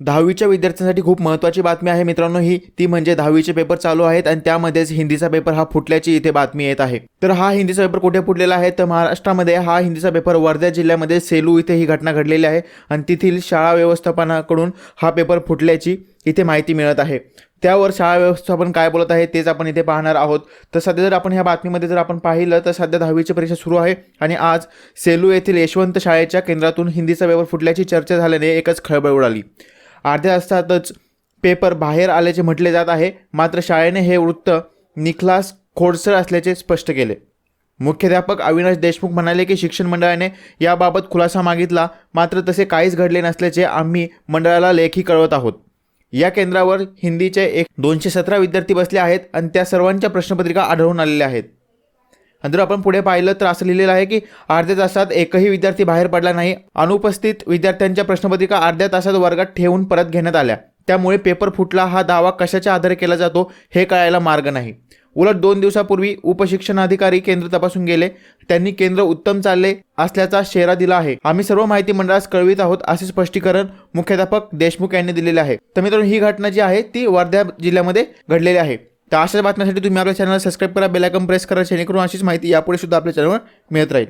दहावीच्या विद्यार्थ्यांसाठी खूप महत्त्वाची बातमी आहे मित्रांनो ही. ती म्हणजे दहावीचे पेपर चालू आहेत आणि त्यामध्येच हिंदीचा पेपर हा फुटल्याची इथे बातमी येत आहे. तर हा हिंदीचा पेपर कुठे फुटलेला आहे? तर महाराष्ट्रामध्ये हा हिंदीचा पेपर वर्धा जिल्ह्यामध्ये सेलू इथे ही घटना घडलेली आहे. आणि तेथील शाळा व्यवस्थापनाकडून हा पेपर फुटल्याची इथे माहिती मिळत आहे. त्यावर शाळा व्यवस्थापन काय बोलत आहे तेच आपण इथे पाहणार आहोत. तर सध्या जर आपण ह्या बातमीमध्ये जर आपण पाहिलं तर सध्या दहावीची परीक्षा सुरू आहे आणि आज सेलू येथील यशवंत शाळेच्या केंद्रातून हिंदीचा पेपर फुटल्याची चर्चा झाल्याने एकच खळबळ उडाली. अर्ध्या तासातच पेपर बाहेर आल्याचे म्हटले जात आहे. मात्र शाळेने हे वृत्त निखलास खोडसर असल्याचे स्पष्ट केले. मुख्याध्यापक अविनाश देशमुख म्हणाले की शिक्षण मंडळाने याबाबत खुलासा मागितला. मात्र तसे काहीच घडले नसल्याचे आम्ही मंडळाला लेखी कळवत आहोत. या केंद्रावर हिंदीचे एक दोनशे सतरा विद्यार्थी बसले आहेत आणि त्या सर्वांच्या प्रश्नपत्रिका आढळून आलेल्या आहेत. आणि जर आपण पुढे पाहिलं तर असं लिहिलेलं आहे की अर्ध्या तासात एकही विद्यार्थी बाहेर पडला नाही. अनुपस्थित विद्यार्थ्यांच्या प्रश्नपत्रिका अर्ध्या तासात वर्गात ठेवून परत घेण्यात आल्या. त्यामुळे पेपर फुटला हा दावा कशाच्या आधारे केला जातो हे कळायला मार्ग नाही. उलट दोन दिवसापूर्वी उपशिक्षणाधिकारी केंद्र तपासून गेले. त्यांनी केंद्र उत्तम चालले असल्याचा शेरा दिला आहे. आम्ही सर्व माहिती मंडळास कळवित आहोत असे स्पष्टीकरण मुख्याध्यापक देशमुख यांनी दिलेले आहे. तर मित्रांनो ही घटना जी आहे ती वर्धा जिल्ह्यामध्ये घडलेली आहे. तर अशाच बातम्यांसाठी तुम्ही आपल्या चॅनल सबस्क्राईब करा बेलायकन प्रेस करा जेणेकरून अशीच माहिती यापुढे सुद्धा आपल्या चॅनलवर मिळत राहील.